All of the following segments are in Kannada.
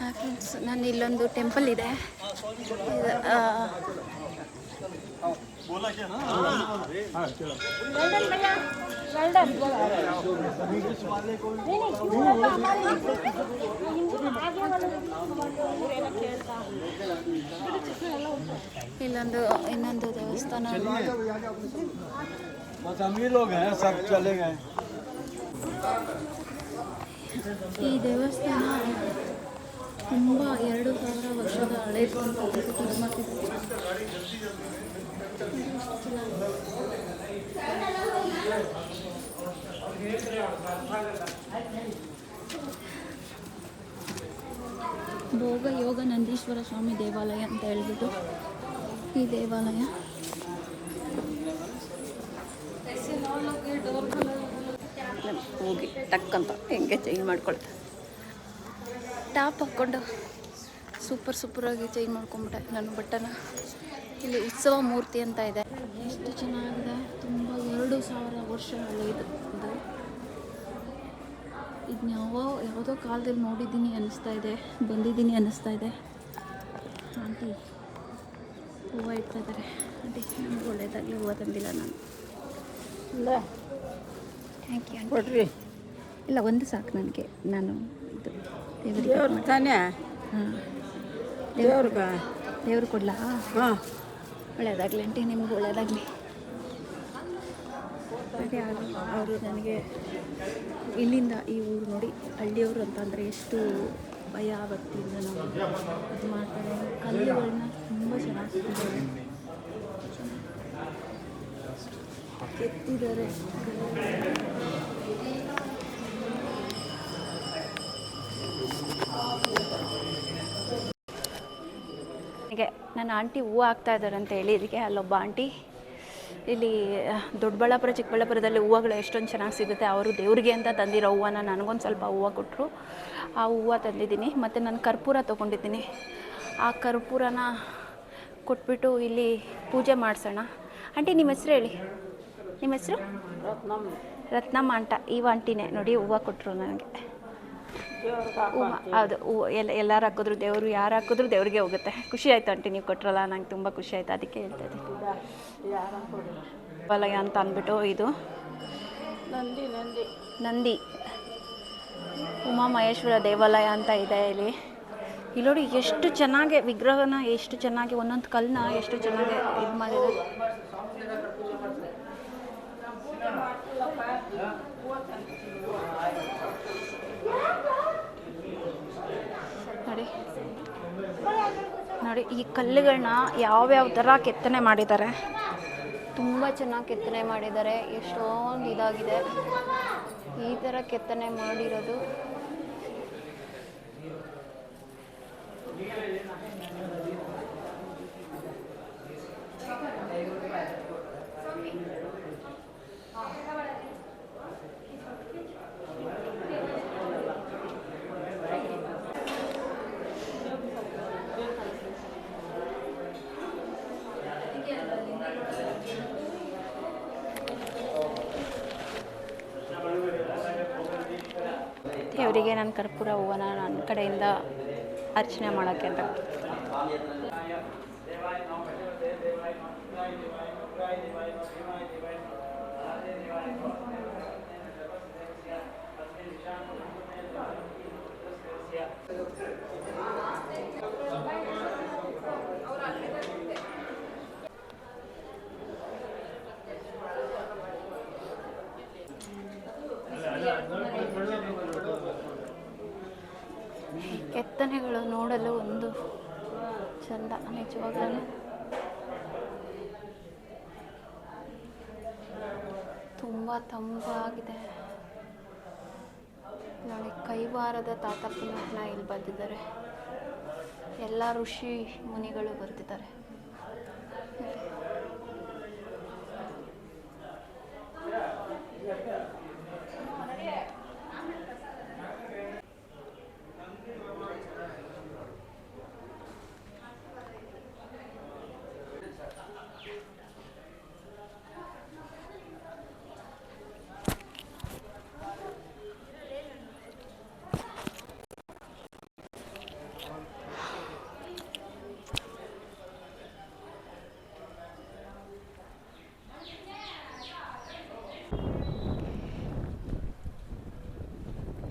ಹಾಂ ಫ್ರೆಂಡ್ಸ್ ನಾನು ಇಲ್ಲೊಂದು ಟೆಂಪಲ್ ಇದೆ. ಇಲ್ಲೊಂದು ಇನ್ನೊಂದು ದೇವಸ್ಥಾನ. ಈ ದೇವಸ್ಥಾನ ತುಂಬ ಎರಡು ಸಾವಿರ ವರ್ಷದ ಹಳೆ ಭೋಗ ಯೋಗ ನಂದೀಶ್ವರ ಸ್ವಾಮಿ ದೇವಾಲಯ ಅಂತ ಹೇಳ್ಬಿಟ್ಟು ಈ ದೇವಾಲಯ. ಹೋಗಿ ಟಕ್ ಅಂತ ಹೆಂಗೆ ಚೇಂಜ್ ಮಾಡ್ಕೊಳ್ತಾರೆ ಟಾಪ್ ಹಾಕ್ಕೊಂಡು ಸೂಪರ್ ಸೂಪರಾಗಿ ಚೇಂಜ್ ಮಾಡ್ಕೊಂಬಿಟ್ಟೆ ನಾನು ಬಟ್ಟನ. ಇಲ್ಲಿ ಉತ್ಸವ ಮೂರ್ತಿ ಅಂತ ಇದೆ. ಎಷ್ಟು ಚೆನ್ನಾಗಿದೆ. ತುಂಬ ಎರಡು ಸಾವಿರ ವರ್ಷ ಹಳೆಯದು ಇದು. ಇದನ್ನ ಯಾವ ಯಾವುದೋ ಕಾಲದಲ್ಲಿ ನೋಡಿದ್ದೀನಿ ಅನ್ನಿಸ್ತಾ ಇದೆ. ಬಂದಿದ್ದೀನಿ ಅನ್ನಿಸ್ತಾ ಇದೆ. ಆಂಟಿ ಹೂವು ಇಡ್ತಾ ಇದ್ದಾರೆ. ಆಂಟಿ ನಮ್ಗೆ ಒಳ್ಳೇದಾಗಲಿ ಹೂವು ತಂದಿಲ್ಲ ನಾನು. ಥ್ಯಾಂಕ್ ಯು ಕೊಡ್ರಿ. ಇಲ್ಲ ಒಂದು ಸಾಕು ನನಗೆ. ನಾನು ಇದು ದೇವರಿಗೆ ದೇವ್ರ ತಾನೇ? ಹಾಂ. ದೇವ್ರಿಗ? ದೇವ್ರು ಕೊಡ್ಲಾ? ಹಾಂ. ಒಳ್ಳೇದಾಗಲಿ ಆಂಟಿ ನಿಮ್ಗೆ ಒಳ್ಳೇದಾಗಲಿ. ಅವರು ನನಗೆ ಇಲ್ಲಿಂದ ಈ ಊರು ನೋಡಿ ಹಳ್ಳಿಯವರು ಅಂತಂದರೆ ಎಷ್ಟು ಭಯ ಭಕ್ತಿಯಿಂದ ನಾವು ಇದು ಮಾಡ್ತಾರೆ. ಕಲ್ಲುಗಳನ್ನ ತುಂಬ ಚೆನ್ನಾಗಿ ಕೆತ್ತಿದ್ದಾರೆ ಹೀಗೆ ನನ್ನ ಆಂಟಿ ಹೂವು ಹಾಕ್ತಾ ಇದ್ದಾರೆ ಅಂತ ಹೇಳಿ ಇದಕ್ಕೆ ಅಲ್ಲೊಬ್ಬ ಆಂಟಿ ಇಲ್ಲಿ ದೊಡ್ಡಬಳ್ಳಾಪುರ ಚಿಕ್ಕಬಳ್ಳಾಪುರದಲ್ಲಿ ಹೂವುಗಳು ಎಷ್ಟೊಂದು ಚೆನ್ನಾಗಿ ಸಿಗುತ್ತೆ ಅವರು ದೇವ್ರಿಗೆ ಅಂತ ತಂದಿರೋ ಹೂವನ್ನ ನನಗೊಂದು ಸ್ವಲ್ಪ ಹೂವು ಕೊಟ್ಟರು ಆ ಹೂವು ತಂದಿದ್ದೀನಿ ಮತ್ತು ನಾನು ಕರ್ಪೂರ ತೊಗೊಂಡಿದ್ದೀನಿ. ಆ ಕರ್ಪೂರನ ಕೊಟ್ಬಿಟ್ಟು ಇಲ್ಲಿ ಪೂಜೆ ಮಾಡಿಸೋಣ. ಆಂಟಿ ನಿಮ್ಮ ಹೆಸ್ರು ಹೇಳಿ? ನಿಮ್ಮ ಹೆಸರು? ರತ್ನಮ್ಮ. ರತ್ನಮ್ಮ ಅಂಟ ಈ ಆಂಟಿನೇ ನೋಡಿ ಹೂವು ಕೊಟ್ಟರು ನನಗೆ. ಅದು ಎಲ್ಲ ಎಲ್ಲರೂ ಹಾಕಿದ್ರು ದೇವರು ಯಾರು ಹಾಕಿದ್ರು ದೇವ್ರಿಗೆ ಹೋಗುತ್ತೆ. ಖುಷಿ ಆಯ್ತು ಆಂಟಿ ನೀವು ಕೊಟ್ರಲ್ಲ ನಂಗೆ ತುಂಬ ಖುಷಿ ಆಯ್ತು ಅದಕ್ಕೆ ಹೇಳ್ತಾ ಇದ್ದೀನಿ. ದೇವಾಲಯ ಅಂತ ಅಂದ್ಬಿಟ್ಟು ಇದು. ನಂದಿ ನಂದಿ. ನಂದಿ. ಉಮಾ ಮಹೇಶ್ವರ ದೇವಾಲಯ ಅಂತ ಇದೆ ಇಲ್ಲಿ. ಇಲ್ಲಿ ನೋಡಿ ಎಷ್ಟು ಚೆನ್ನಾಗಿ ವಿಗ್ರಹನ ಎಷ್ಟು ಚೆನ್ನಾಗಿ ಒಂದೊಂದು ಕಲ್ಲನ್ನ ಎಷ್ಟು ಚೆನ್ನಾಗಿ ಇದು ಮಾಡಿದ್ದಾರೆ ನೋಡಿ ನೋಡಿ, ಈ ಕಲ್ಲುಗಳನ್ನ ಯಾವ್ಯಾವ ಥರ ಕೆತ್ತನೆ ಮಾಡಿದ್ದಾರೆ. ತುಂಬ ಚೆನ್ನಾಗಿ ಕೆತ್ತನೆ ಮಾಡಿದ್ದಾರೆ. ಎಷ್ಟೊಂದು ಇದಾಗಿದೆ. ಈ ಥರ ಕೆತ್ತನೆ ಮಾಡಿರೋದು ದೇವರಿಗೆ ನಾನು ಕರ್ಪೂರ ಹೂವನ ನನ್ನ ಕಡೆಯಿಂದ ಅರ್ಚನೆ ಮಾಡೋಕ್ಕೆ ಅಂತ. ಕೆತ್ತನೆಗಳು ನೋಡಲು ಒಂದು ಚಂದ, ನಿಜವಾಗ್ಲೂ. ತುಂಬ ತಂಪಾಗಿದೆ. ನಾಳೆ ಕೈವಾರದ ತಾತಪ್ಪನ ಇಲ್ಲಿ ಬಂದಿದ್ದಾರೆ. ಎಲ್ಲ ಋಷಿ ಮುನಿಗಳು ಬರ್ತಿದ್ದಾರೆ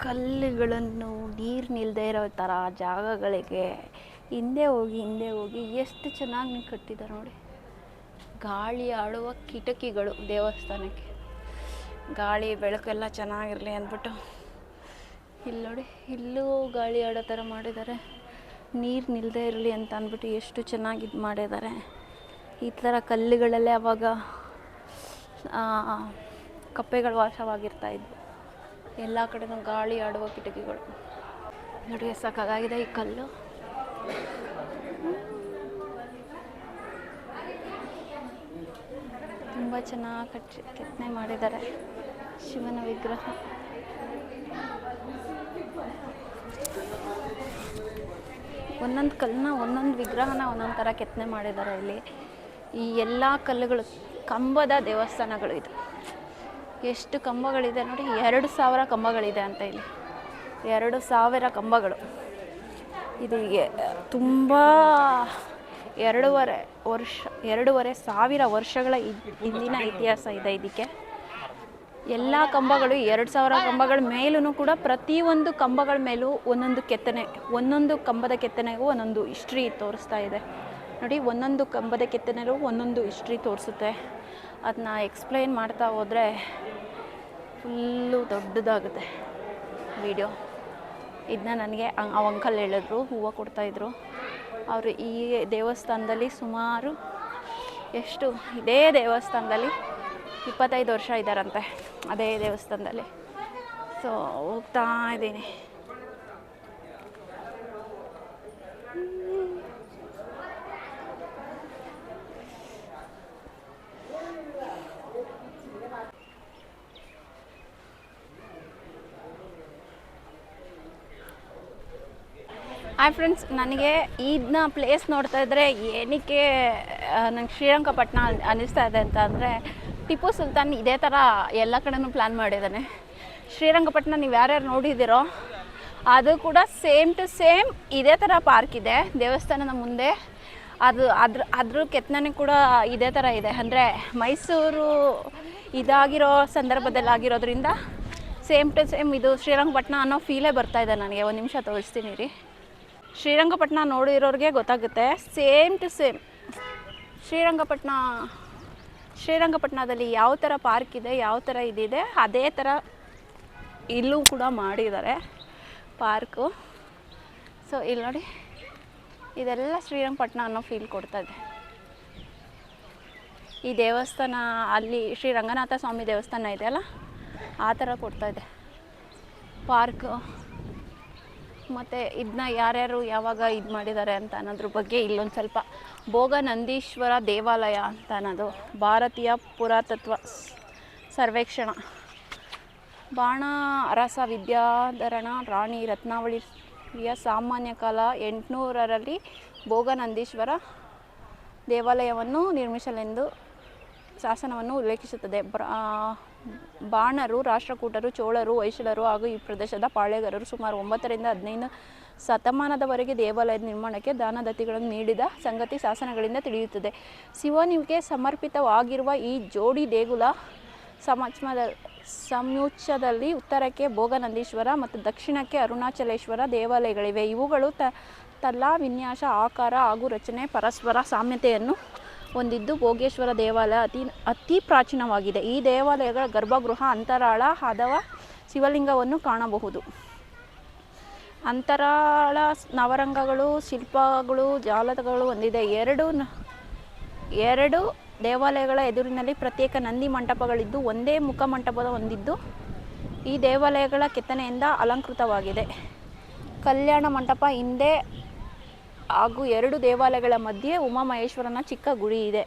ಕಲ್ಲುಗಳನ್ನು ನೀರು ನಿಲ್ಲದೆ ಇರೋ ಥರ ಜಾಗಗಳಿಗೆ ಹಿಂದೆ ಹೋಗಿ ಹಿಂದೆ ಹೋಗಿ ಎಷ್ಟು ಚೆನ್ನಾಗಿ ಕಟ್ಟಿದ್ದಾರೆ ನೋಡಿ. ಗಾಳಿ ಆಡುವ ಕಿಟಕಿಗಳು ದೇವಸ್ಥಾನಕ್ಕೆ. ಗಾಳಿ, ಬೆಳಕೆಲ್ಲ ಚೆನ್ನಾಗಿರಲಿ ಅಂದ್ಬಿಟ್ಟು. ಇಲ್ಲಿ ನೋಡಿ, ಇಲ್ಲೂ ಗಾಳಿ ಆಡೋ ಥರ ಮಾಡಿದ್ದಾರೆ. ನೀರು ನಿಲ್ಲದೆ ಇರಲಿ ಅಂತ ಅಂದ್ಬಿಟ್ಟು ಎಷ್ಟು ಚೆನ್ನಾಗಿ ಇದು ಮಾಡಿದ್ದಾರೆ. ಈ ಥರ ಕಲ್ಲುಗಳಲ್ಲೇ ಅವಾಗ ಕಪ್ಪೆಗಳು ವಾಸವಾಗಿರ್ತಾ ಇದ್ವು. ಎಲ್ಲ ಕಡೆನೂ ಗಾಳಿ ಆಡುವ ಕಿಟಕಿಗಳು. ನೋಡಿ ಸಾಕಾಗಿದೆ ಈ ಕಲ್ಲು. ತುಂಬ ಚೆನ್ನಾಗಿ ಕಟ್ಟಿ ಕೆತ್ತನೆ ಮಾಡಿದ್ದಾರೆ ಶಿವನ ವಿಗ್ರಹ. ಒಂದೊಂದು ಕಲ್ಲನ್ನ ಒಂದೊಂದು ವಿಗ್ರಹನ ಒಂದೊಂದು ಥರ ಕೆತ್ತನೆ ಮಾಡಿದ್ದಾರೆ ಇಲ್ಲಿ. ಈ ಎಲ್ಲ ಕಲ್ಲುಗಳು ಕಂಬದ ದೇವಸ್ಥಾನಗಳು ಇದು. ಎಷ್ಟು ಕಂಬಗಳಿದೆ ನೋಡಿ, ಎರಡು ಸಾವಿರ ಕಂಬಗಳಿದೆ ಅಂತ ಇಲ್ಲಿ. ಎರಡು ಸಾವಿರ ಕಂಬಗಳು. ಇದು ತುಂಬ ಎರಡೂವರೆ ವರ್ಷ, ಎರಡೂವರೆ ಸಾವಿರ ವರ್ಷಗಳ ಹಿಂದಿನ ಇತಿಹಾಸ ಇದೆ ಇದಕ್ಕೆ. ಎಲ್ಲ ಕಂಬಗಳು, ಎರಡು ಸಾವಿರ ಕಂಬಗಳ ಮೇಲೂ ಕೂಡ ಪ್ರತಿಯೊಂದು ಕಂಬಗಳ ಮೇಲೂ ಒಂದೊಂದು ಕೆತ್ತನೆ, ಒಂದೊಂದು ಕಂಬದ ಕೆತ್ತನೆಗೂ ಒಂದೊಂದು ಹಿಸ್ಟ್ರಿ ತೋರಿಸ್ತಾ ಇದೆ. ನೋಡಿ, ಒಂದೊಂದು ಕಂಬದ ಕೆತ್ತನೆಗೂ ಒಂದೊಂದು ಹಿಸ್ಟ್ರಿ ತೋರಿಸುತ್ತೆ. ಅದನ್ನ ಎಕ್ಸ್ಪ್ಲೈನ್ ಮಾಡ್ತಾ ಹೋದರೆ ಫುಲ್ಲು ದೊಡ್ಡದಾಗುತ್ತೆ ವಿಡಿಯೋ. ಇದನ್ನ ನನಗೆ ಆ ಅಂಕಲ್ ಹೇಳಿದ್ರು, ಹೂವು ಕೊಡ್ತಾಯಿದ್ರು ಅವರು ಈ ದೇವಸ್ಥಾನದಲ್ಲಿ ಸುಮಾರು ಎಷ್ಟು, ಇದೇ ದೇವಸ್ಥಾನದಲ್ಲಿ ಇಪ್ಪತ್ತೈದು ವರ್ಷ ಇದ್ದಾರಂತೆ, ಅದೇ ದೇವಸ್ಥಾನದಲ್ಲಿ. ಸೊ ಹೋಗ್ತಾ ಇದ್ದೀನಿ. ಹಾಯ್ ಫ್ರೆಂಡ್ಸ್ ನನಗೆ ಇದನ್ನ ಪ್ಲೇಸ್ ನೋಡ್ತಾ ಇದ್ದರೆ ಏನಕ್ಕೆ ನಂಗೆ ಶ್ರೀರಂಗಪಟ್ಟಣ ಅನ್- ಅನ್ನಿಸ್ತಾ ಇದೆ ಅಂತ ಅಂದರೆ, ಟಿಪ್ಪು ಸುಲ್ತಾನ್ ಇದೇ ಥರ ಎಲ್ಲ ಕಡೆನೂ ಪ್ಲ್ಯಾನ್ ಮಾಡಿದ್ದಾನೆ. ಶ್ರೀರಂಗಪಟ್ಟಣ ನೀವು ಯಾರ್ಯಾರು ನೋಡಿದ್ದೀರೋ, ಅದು ಕೂಡ ಸೇಮ್ ಟು ಸೇಮ್ ಇದೇ ಥರ ಪಾರ್ಕ್ ಇದೆ, ದೇವಸ್ಥಾನದ ಮುಂದೆ. ಅದು, ಅದ್ರ ಅದ್ರ ಕೆತ್ತನೆ ಕೂಡ ಇದೇ ಥರ ಇದೆ. ಅಂದರೆ ಮೈಸೂರು ಇದಾಗಿರೋ ಸಂದರ್ಭದಲ್ಲಿ ಆಗಿರೋದ್ರಿಂದ ಸೇಮ್ ಟು ಸೇಮ್ ಇದು ಶ್ರೀರಂಗಪಟ್ಟಣ ಅನ್ನೋ ಫೀಲೇ ಬರ್ತಾ ಇದೆ ನನಗೆ. ಒಂದು ನಿಮಿಷ ತೋರಿಸ್ತೀನಿ ರೀ ಶ್ರೀರಂಗಪಟ್ಟಣ ನೋಡಿರೋರಿಗೆ ಗೊತ್ತಾಗುತ್ತೆ. Same to same. ಶ್ರೀರಂಗಪಟ್ಟಣ ಶ್ರೀರಂಗಪಟ್ಟಣದಲ್ಲಿ ಯಾವ ಥರ ಪಾರ್ಕ್ ಇದೆ, ಯಾವ ಥರ ಇದಿದೆ, ಅದೇ ಥರ ಇಲ್ಲೂ ಕೂಡ ಮಾಡಿದ್ದಾರೆ ಪಾರ್ಕು. ಸೊ, ಇಲ್ಲಿ ನೋಡಿ, ಇದೆಲ್ಲ ಶ್ರೀರಂಗಪಟ್ಟಣ ಅನ್ನೋ ಫೀಲ್ ಕೊಡ್ತಾ ಇದೆ. ಈ ದೇವಸ್ಥಾನ, ಅಲ್ಲಿ ಶ್ರೀ ರಂಗನಾಥ ಸ್ವಾಮಿ ದೇವಸ್ಥಾನ ಇದೆಯಲ್ಲ, ಆ ಥರ ಕೊಡ್ತಾ ಇದೆ ಪಾರ್ಕು. ಮತ್ತು ಇದನ್ನ ಯಾರ್ಯಾರು ಯಾವಾಗ ಇದು ಮಾಡಿದ್ದಾರೆ ಅಂತ ಅನ್ನೋದ್ರ ಬಗ್ಗೆ ಇಲ್ಲೊಂದು ಸ್ವಲ್ಪ ಭೋಗ ನಂದೀಶ್ವರ ದೇವಾಲಯ ಅಂತ ಅನ್ನೋದು ಭಾರತೀಯ ಪುರಾತತ್ವ ಸರ್ವೇಕ್ಷಣ. ಬಾಣ, ಅರಸ, ವಿದ್ಯಾಧರಣ, ರಾಣಿ ರತ್ನಾವಳಿಯ ಸಾಮಾನ್ಯ ಕಾಲ ಎಂಟುನೂರರಲ್ಲಿ ಭೋಗನಂದೀಶ್ವರ ದೇವಾಲಯವನ್ನು ನಿರ್ಮಿಸಲೆಂದು ಶಾಸನವನ್ನು ಉಲ್ಲೇಖಿಸುತ್ತದೆ. ಬಾಣರು, ರಾಷ್ಟ್ರಕೂಟರು, ಚೋಳರು ಹೊಯ್ಸಳರು ಹಾಗೂ ಈ ಪ್ರದೇಶದ ಪಾಳೆಗಾರರು ಸುಮಾರು ಒಂಬತ್ತರಿಂದ ಹದಿನೈದು ಶತಮಾನದವರೆಗೆ ದೇವಾಲಯ ನಿರ್ಮಾಣಕ್ಕೆ ದಾನದತ್ತಿಗಳನ್ನು ನೀಡಿದ ಸಂಗತಿ ಶಾಸನಗಳಿಂದ ತಿಳಿಯುತ್ತದೆ. ಶಿವನಿಗೆ ಸಮರ್ಪಿತವಾಗಿರುವ ಈ ಜೋಡಿ ದೇಗುಲ ಸಮಾಜದ ಸಂಯುಚ್ಛದಲ್ಲಿ ಉತ್ತರಕ್ಕೆ ಭೋಗನಂದೀಶ್ವರ ಮತ್ತು ದಕ್ಷಿಣಕ್ಕೆ ಅರುಣಾಚಲೇಶ್ವರ ದೇವಾಲಯಗಳಿವೆ. ಇವುಗಳು ತ ತಲಾ ವಿನ್ಯಾಸ ಆಕಾರ ಹಾಗೂ ರಚನೆ, ಪರಸ್ಪರ ಸಾಮ್ಯತೆಯನ್ನು ಹೊಂದಿದ್ದು ಭೋಗೇಶ್ವರ ದೇವಾಲಯ ಅತಿ ಅತಿ ಪ್ರಾಚೀನವಾಗಿದೆ. ಈ ದೇವಾಲಯಗಳ ಗರ್ಭಗೃಹ ಅಂತರಾಳ ಅಥವಾ ಶಿವಲಿಂಗವನ್ನು ಕಾಣಬಹುದು. ಅಂತರಾಳ ನವರಂಗಗಳು, ಶಿಲ್ಪಗಳು, ಜಾಲಗಳು ಹೊಂದಿದೆ. ಎರಡು ಎರಡು ದೇವಾಲಯಗಳ ಎದುರಿನಲ್ಲಿ ಪ್ರತ್ಯೇಕ ನಂದಿ ಮಂಟಪಗಳಿದ್ದು, ಒಂದೇ ಮುಖ ಮಂಟಪದ ಹೊಂದಿದ್ದು, ಈ ದೇವಾಲಯಗಳ ಕೆತ್ತನೆಯಿಂದ ಅಲಂಕೃತವಾಗಿದೆ. ಕಲ್ಯಾಣ ಮಂಟಪ ಹಿಂದೆ ಹಾಗೂ ಎರಡು ದೇವಾಲಯಗಳ ಮಧ್ಯೆ ಉಮಾಮಹೇಶ್ವರನ ಚಿಕ್ಕ ಗುಡಿ ಇದೆ.